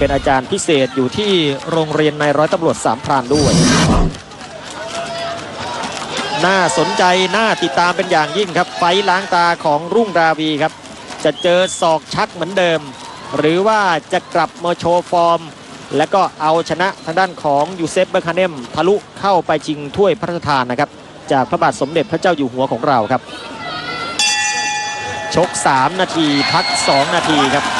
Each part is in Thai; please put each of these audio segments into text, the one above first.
เป็นอาจารย์พิเศษอยู่ที่โรงเรียนในร้อยตำรวจสามพรานด้วย น่าสนใจน่าติดตามเป็นอย่างยิ่งครับ ไฟล้างตาของรุ่งราวีครับ จะเจอศอกชักเหมือนเดิม หรือว่าจะกลับมาโชว์ฟอร์ม และก็เอาชนะทางด้านของยูเซฟเบอร์คาเนมทะลุเข้าไปชิงถ้วยพระราชทานนะครับ จากพระบาทสมเด็จพระเจ้าอยู่หัวของเราครับ ชก 3 นาทีพัก 2 นาทีครับ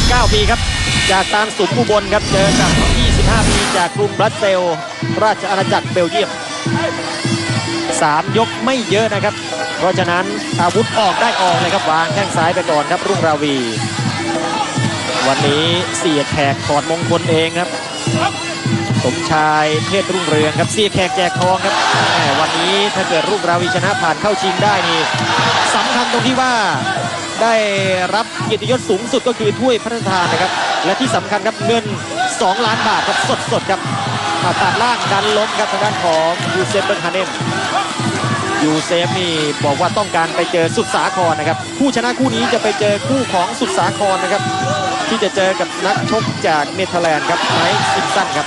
19 ปีครับ จากตาลสุมอุบลครับ เจอกับ 25 ปีจากกรุงบรัสเซล ราชอาณาจักรเบลเยียม 3 ยกไม่เยอะนะครับ เพราะฉะนั้นอาวุธออกได้ออกเลยครับ วางแข้งซ้ายไปก่อนครับ รุ่งราวี วันนี้เสียแขกถอดมงคลเองครับ สมชายเทศรุ่งเรืองครับเสียแขกแจกทองครับแหมวันนี้ถ้าเกิดรุ่งราวีชนะผ่านเข้าชิงได้นี่สำคัญตรงที่ว่า ได้รับเกียรติยศสูงสุดก็คือถ้วยพระราชทานนะครับ และที่สำคัญครับเงิน 2 ล้านบาทครับสดๆครับอ่าตัดล่างดันล้มครับทางด้านของยูเซฟเบิร์คาเนมยูเซฟนี่บอกว่าต้องการไปเจอสุดสาครนะครับผู้ชนะคู่นี้จะไปเจอคู่ของสุดสาครนะครับ ที่จะเจอกับนักชกจากเนเธอร์แลนด์ครับไมค์ซิมสันครับ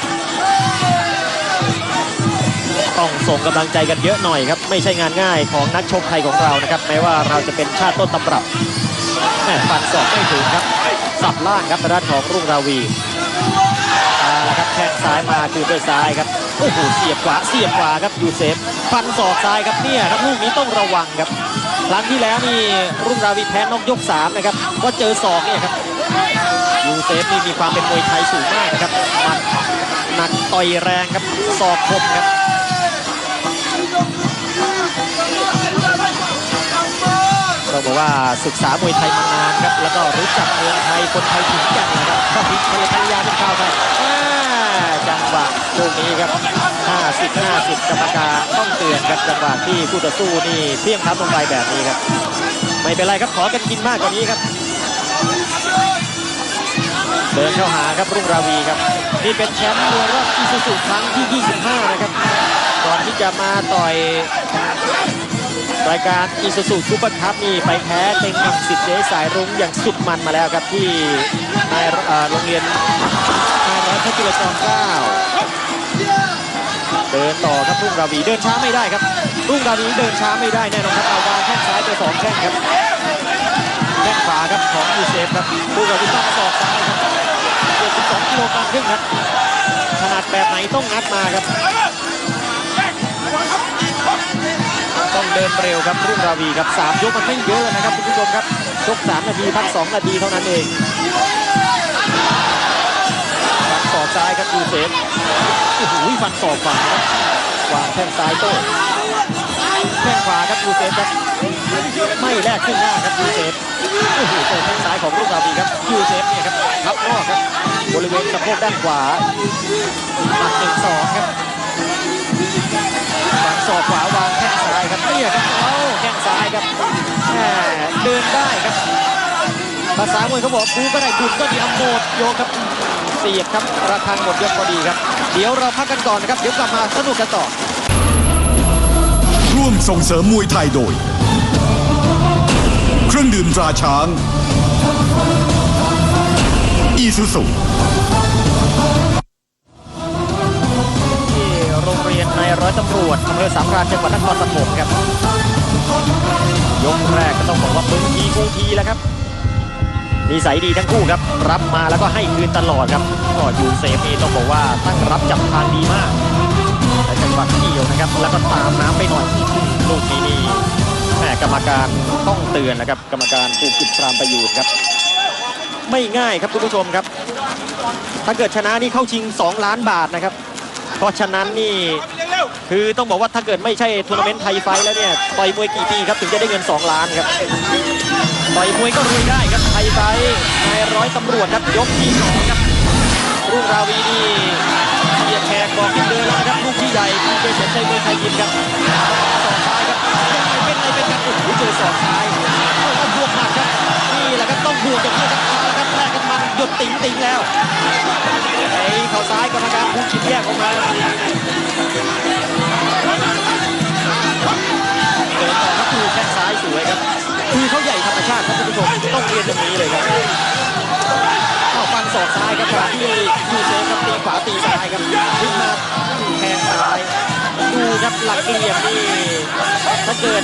ต้องส่งกำลังใจกันเยอะหน่อยครับ ไม่ใช่งานง่ายของนักชกไทยของเรานะครับแม้ว่าเราจะเป็นชาติต้นตำรับ แหม่ฟันศอกไม่ถึงครับ สับล่างครับด้านของรุ่งราวีเอาละครับแข้งซ้ายมาคือด้วยซ้ายครับโอ้โหเสียบขวาเสียบขวาครับยูเซฟฟันศอกซ้ายครับเนี่ยครับลูกนี้ต้องระวังครับครั้งที่แล้วนี่รุ่งราวีแพ้นอกยกสามนะครับก็เจอศอกเนี่ยครับยูเซฟนี่มีความเป็นมวยไทยสูงมากนะครับหมัดหนักต่อยแรงครับศอกคมครับ ต้องบอกว่าศึกษามวยไทยมานานครับ แล้วก็รู้จักเมืองไทยคนไทยถึงกันนะครับก็พิชยภรรยาเป็นข่าวไทยอ่าจังหวะลูกนี้ครับ 50 50 กรรมการต้องเตือนครับจังหวะที่ผู้ต่อสู้นี่เพี้ยงทับลงไปแบบนี้ครับ ไม่เป็นไรครับขอกันกินมากกว่านี้ครับเดินเข้าหาครับรุ่งราวีครับ นี่เป็นแชมป์มวยรอบอีซูซูครั้งที่ 25 นะครับ ก่อนที่จะมาต่อย รายการอีซูซูซูเปอร์คัพนี่ไปแพ้เต็งหนังสิทธิ์เจสายรุ้งอย่างสุดมันมาแล้วครับที่ในเอ่อโรงเรียนนายร้อยพระจุลจอมเกล้าเดินต่อครับรุ่งราวีเดินช้าไม่ได้ครับ รุ่งราวีเดินช้าไม่ได้แน่นอนครับเอาวางแข้งซ้ายไปสองแข้งครับแข้งขวาครับของยูเซฟครับรุ่งราวีตั้งศอกซ้ายครับเกือบ12กิโลกรัมครึ่งครับขนาดแบบไหนต้องงัดมาครับ เดินเร็วครับรุ่งราวีครับสามยกมันไม่เยอะนะครับคุณผู้ชมครับชก3นาทีพัก2นาทีเท่านั้นเองฟันศอกซ้ายครับยูเซฟโอ้โหฟันศอกขวาครับวางแข้งซ้ายโต้แข้งขวาครับยูเซฟครับไม่แลกขึ้นหน้าครับยูเซฟโอ้โหเจอแข้งซ้ายของรุ่งราวีครับยูเซฟเนี่ยครับทับนอกครับบริเวณสะโพกด้านขวาหมัดหนึ่งสองครับวาง ศอกขวาวางแข้งซ้ายครับเนี่ยครับเอาแข้งซ้ายครับแหมเดินได้ครับ ภาษามวยเขาบอกบูก็ได้ดุก็ดีอัมโมดโยกครับเสียบครับระฆังหมดยกพอดีครับ เดี๋ยวเราพักกันก่อนนะครับ เดี๋ยวกลับมาสนุกกันต่อ ร่วมส่งเสริมมวยไทยโดย เครื่องดื่มตราช้างอีซูซุ ในร้อยตำรวจอำเภอสามพรานจังหวัดนครปฐมครับ ยกแรกก็ต้องบอกว่ามึงทีกูทีแล้วครับนิสัยดีทั้งคู่ครับ รับมาแล้วก็ให้คืนตลอดครับก็ยูเซฟนี่ต้องบอกว่าตั้งรับจับทางดีมากและจังหวะเกี่ยวนะครับ แล้วก็ตามน้ำไปหน่อยลูกนี้นี่แหมกรรมการต้องเตือนนะครับ กรรมการภูกิจพรามประยูนครับ ไม่ง่ายครับคุณผู้ชมครับ ถ้าเกิดชนะนี่เข้าชิง 2 ล้านบาทนะครับ เพราะฉะนั้นนี่คือต้องบอกว่าถ้าเกิดไม่ใช่ทัวร์นาเมนต์ไทยไฟแล้วเนี่ยต่อยมวยกี่ปีครับถึงจะได้เงิน 2 ล้านครับต่อยมวยก็รวยได้ครับไทยไฟนายร้อยตำรวจครับยกที่สองครับรุ่งราวีนี่เสียแขกบอกให้เดินแล้วครับลูกที่ใหญ่ที่เคยสนใจมวยไทยยิมครับสอกซ้ายครับเป็นไรเป็นกันโอ้โหเจอสอกซ้าย คือแข้งซ้ายสวยครับคือเขาใหญ่ธรรมชาติครับคุณผู้ชมต้องเรียนตรงนี้เลยครับขณะที่ยูเซฟครับตีขวาตีซ้ายครับขึ้นมาแทงซ้ายดูครับหลักเหลี่ยมนี่ถ้าเกิด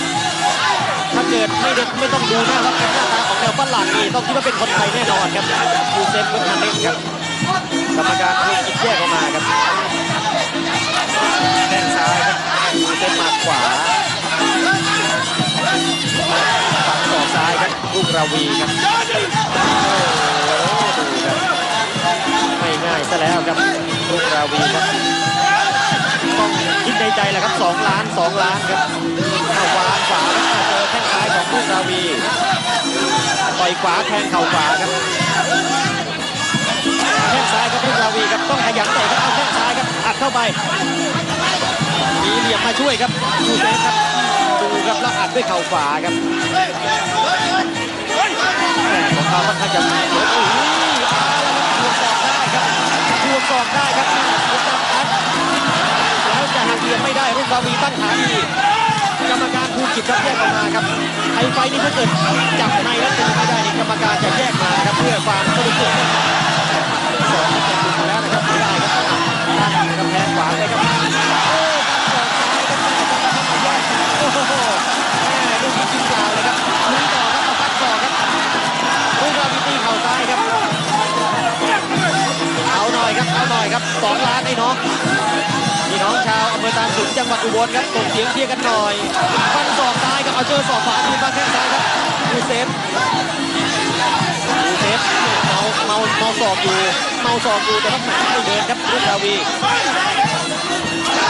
ถ้าเกิดไม่ได้ไม่ต้องดูหน้ารับหน้าตาของแนวฝรั่งนี่ต้องคิดว่าเป็นคนไทยแน่นอนครับยูเซฟเวอร์นันเดสครับกรรมการให้คิดแยกออกมาครับแข้งซ้ายครับยูเซฟมาขวาปักศอก ซ้ายครับลูกราวีครับไม่ง่ายซะแล้วครับลูกราวีครับต้องคิดในใจแหละครับสองล้านสองล้านครับเอาวางขวาแล้วมาเจอแข้งซ้ายของลูกราวีต่อยขวาแทงเข่าขวาครับแข้งซ้ายครับลูกราวีครับต้องขยันเตะครับเอาแข้งซ้ายครับอัดเข้าไปมีเหลี่ยมมาช่วยครับดูเซฟครับดูครับแล้วอัดด้วยเข่าขวาครับ ของเขาค่อนข้างจะโอ้โหเอาแล้วครับทวงศอกได้ครับทวงศอกได้ครับแล้วจะหักเหลี่ยมไม่ได้ลูกราวีตั้งขาดีกรรมการภูกิจครับแยกออกมาครับไฮไฟนี่ถ้าเกิดจับในแล้วตีไม่ได้นี่กรรมการจะแยกมาครับเพื่อความสนุกสนานสองจะถึงแล้วนะครับไม่ได้ครับตั้งกำแพงขวาเลยครับโอ้ฟันศอกซ้ายครับแม่จะมาทำมาแยกโอ้โหแม่ลูกนี้กินเปล่าเลยครับ ครับสองล้านไอ้น้องพี่น้องชาวอำเภอตาลสุนจังหวัดอุบลครับส่งเสียงเชียร์กันหน่อยฟันศอกซ้ายกับเอาเจอศอกขวาคืนมาแข้งซ้ายครับดูเซฟดูเซฟเมาเมาเมาศอกอยู่เมาศอกอยู่แต่ต้องหนักไม่เดินครับรุ่นดาวี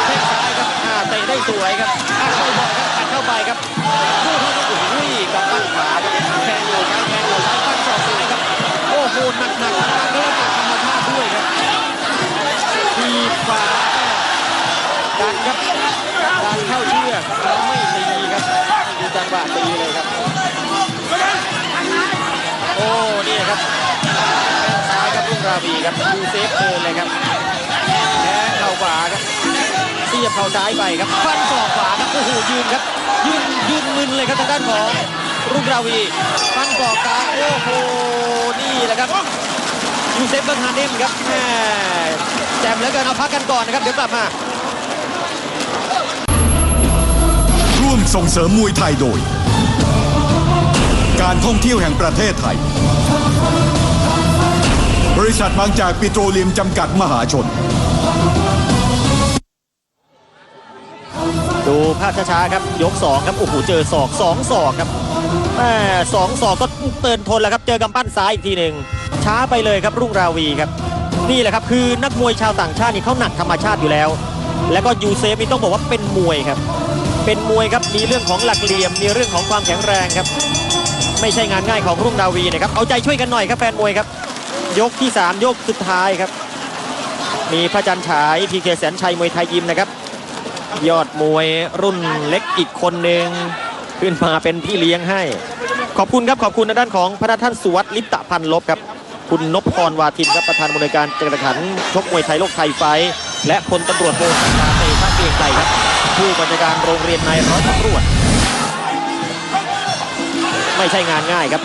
แข้งซ้ายครับอ่าเตะได้สวยครับอัดเข้าไปครับ ดูจังหวะตีเลยครับ โอ้ นี่ครับแข้งซ้ายครับรุ่งราวีครับดูเซฟเดินเลยครับแทงเข่าขวาครับเสียบเข่าซ้ายไปครับฟันศอกขวาครับโอ้โหยืนครับยืนยืนมึนเลยครับทางด้านของรุ่งราวีฟันศอกกลาโอ้โหนี่แหละครับยูเซฟเบิร์ฮาร์เดนครับแหมแจมเหลือเกินเอาพักกันก่อนนะครับเดี๋ยวกลับมา ร่วมส่งเสริมมวยไทยโดย การท่องเที่ยวแห่งประเทศไทย บริษัทบางจากปิโตรเลียมจำกัดมหาชน ดูภาพช้าๆครับ ยก 2 ครับ โอ้โห เจอศอก2ศอกครับแม่สองศอกก็เตือนทนแล้วครับ เจอกำปั้นซ้ายอีกทีหนึ่งช้าไปเลยครับรุ่งราวีครับ นี่แหละครับคือนักมวยชาวต่างชาตินี่เขาหนักธรรมชาติอยู่แล้ว แล้วก็ยูเซฟนี่ต้องบอกว่าเป็นมวยครับ เป็นมวยครับมีเรื่องของหลักเหลี่ยม มีเรื่องของความแข็งแรงครับ ไม่ใช่งานง่ายของรุ่งราวีนะครับเอาใจช่วยกันหน่อยครับแฟนมวยครับ ยกที่ 3 ยกสุดท้ายครับ มีพระจันทร์ฉายพีเคแสนชัยมวยไทยยิมนะครับ ยอดมวยรุ่นเล็กอีกคนหนึ่งขึ้นมาเป็นพี่เลี้ยงให้ ขอบคุณครับขอบคุณทางด้านของพระท่านสุวัสดิ์ลิปตะพันลบครับคุณนพพรวาทินครับประธานบริการจัดการแข่งขันชกมวยไทยโลกไทยไฟ และพลตำรวจโทสาเตชะเกียงไกรครับ ผู้บัญชาการโรงเรียนนายร้อยตำรวจ ไม่ใช่งานง่ายครับ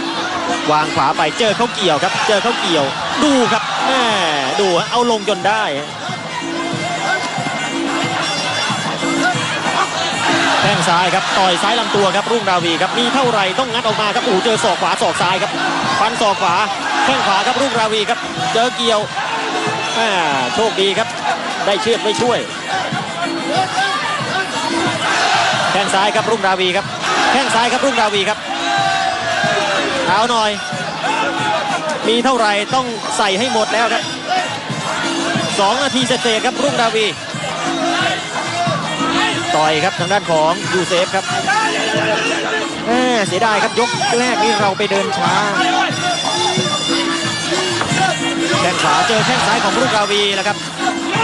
วางขวาไปเจอเขาเกี่ยวครับ เจอเขาเกี่ยว ดูครับแม่ดูเอาลงจนได้แข้งซ้ายครับต่อยซ้ายลำตัวครับรุ่งราวีครับมีเท่าไรต้องงัดออกมาครับโอ้เจอศอกขวาศอกซ้ายครับฟันศอกขวาแข้งขวาครับรุ่งราวีครับ เจอเกี่ยวอ่โชคดีครับ ได้เชือดไม่ช่วย ข้งซ้ายครับรุ่งราวีครับแข้งซ้ายครับรุ่งราวีครับเอาหน่อย มีเท่าไหร่ต้องใส่ให้หมดแล้วครับสองนาทีเศษครับรุ่งราวี ต่อยครับทางด้านของยูเซฟครับเสียดายครับยกแรกนี่เราไปเดินช้าแข้งขวาเจอแข้งซ้ายของรุ่งราวีแล้วครับ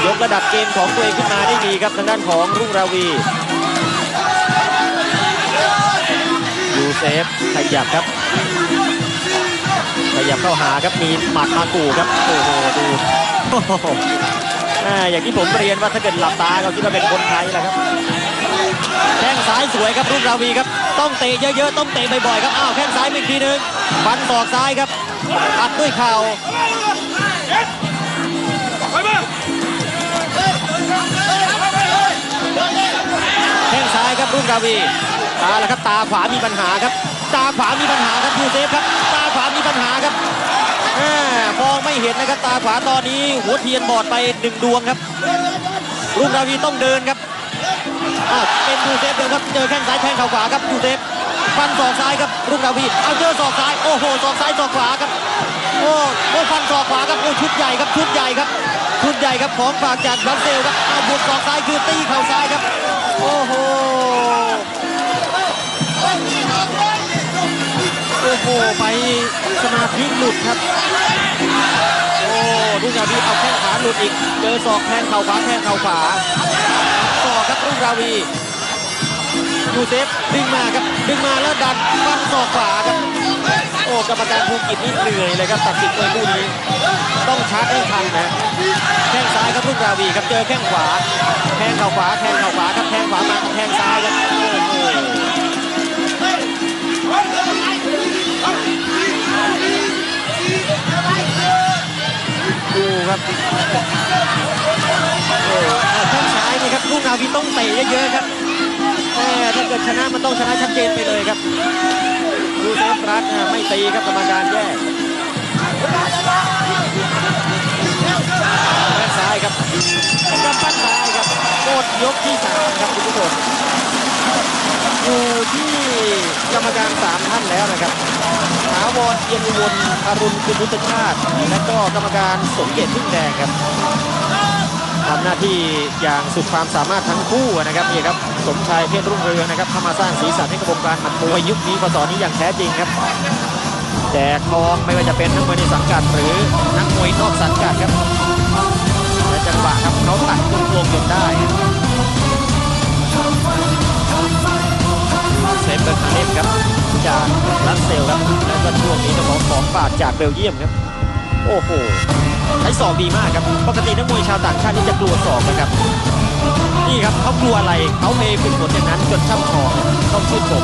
ยกระดับเกมของตัวเองขึ้นมาได้ดีครับทางด้านของรุ่งราวี เซฟขยับครับ ขยับเข้าหาครับมีหมัดมากูครับโอ้โหดูอย่างที่ผมเรียนว่าถ้าเกิดหลับตาเราคิดว่าเป็นคนไทยแหละครับแข้งซ้ายสวยครับรุ่งราวีครับ ต้องเตะเยอะๆ ต้องเตะบ่อยๆครับอ้าวแข้งซ้ายอีกทีนึงฟันศอกซ้ายครับอัดด้วยเข่าแข้งซ้ายครับรุ่งราวี เอาละครับตาขวามีปัญหาครับ ตาขวามีปัญหาครับยูเซฟครับ ตาขวามีปัญหาครับมองไม่เห็นนะครับตาขวาตอนนี้หัวเทียนบอดไปหนึ่งดวงครับรุ่งราวีต้องเดินครับอ้าวเป็นยูเซฟเดินครับเจอแข้งซ้ายแทงเข่าขวาครับยูเซฟฟันศอกซ้ายครับรุ่งราวีเอาเจอศอกซ้ายโอ้โหศอกซ้ายศอกขวาครับโอ้โอ้ฟันศอกขวาครับโอ้ชุดใหญ่ครับชุดใหญ่ครับชุดใหญ่ครับของฝากจากบรัสเซลครับเอาบวกศอกซ้ายคือตีเข่าซ้ายครับโอ้โห อ้โหไปสมาธิหลุดครับ โอ้รุ่งราวีเอาแข้งขาหลุดอีก เจอศอกแทงเข่าขวาแทงเข่าขวาศอกครับรุ่งราวียูเซฟดึงมาครับดึงมาแล้วดันฟันศอกขวาครับโอ้กรรมการภูกิจนี่เหนื่อยเลยครับตัดสินมวยคู่นี้ ต้องชาร์จให้ทันนะแข้งซ้ายครับรุ่งราวีครับเจอแข้งขวาแทงเข่าขวาแทงเข่าขวาครับแทงขวามาแทงซ้ายครับโอ้โห ครับโอ้เอาแข้งซ้ายนี่ครับรุ่งราวีต้องเตะเยอะๆครับแต่ถ้าเกิดชนะมันต้องชนะชัดเจนไปเลยครับดูเซฟรัฐนะไม่ตีครับกรรมการแยกแข้งซ้ายครับกำปั้นซ้ายครับโคตรยกที่สามครับคุณผู้ชม อยู่ที่กรรมการสามท่านแล้วนะครับถาวรเอียนอุบลอรุณคุณวุฒิชาติ และก็กรรมการสมเกียรติพึ่งแดงครับทำหน้าที่อย่างสุดความสามารถทั้งคู่นะครับนี่ครับสมชายเพชรรุ่งเรืองนะครับเข้ามาสร้างสีสันให้กับวงการหมัดมวยยุคนี้พศนี้อย่างแท้จริงครับแจกทองไม่ว่าจะเป็นนักมวยในสังกัดหรือนักมวยนอกสังกัดครับและจังหวะครับเขาตัดต้นโกงจนได้ เซฟเบอร์คาเลฟครับ จากรัสเซลครับแล้วก็ช่วงนี้ต้องของของฝากจากเบลเยียมครับ โอ้โหใช้ศอกดีมากครับ ปกตินักมวยชาวต่างชาตินี่จะกลัวศอกนะครับ นี่ครับเขากลัวอะไรเขาไปฝึกฝนอย่างนั้นจนช่ำชองต้องชื่นชม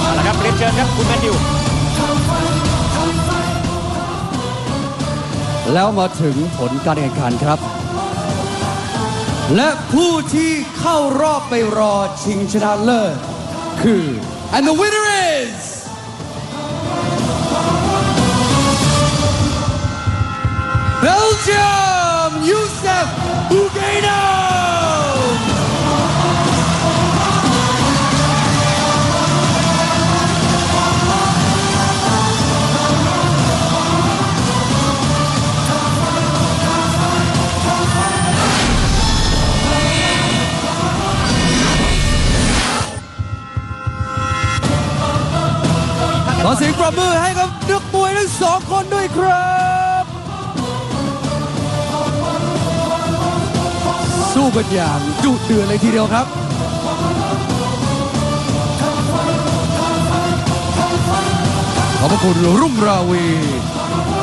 เอาละครับเรียนเชิญครับคุณแมทธิวแล้วมาถึงผลการแข่งขันครับ และผู้ที่เข้ารอบไปรอชิงชนะเลิศคือ and the winner is Belgium Youssef Bugano รบมือให้กับนักมวยทั้งสองคนด้วยครับ สู้กันอย่างดุเดือดเลยทีเดียวครับขอบพระคุณรุ่งราวี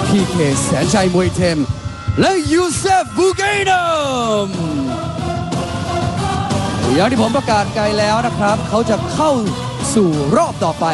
พีเคแสนชัยมวยเทม และยูเซฟบูเกนมอย่างที่ผมประกาศไกลแล้วนะครับ เขาจะเข้าสู่รอบต่อไป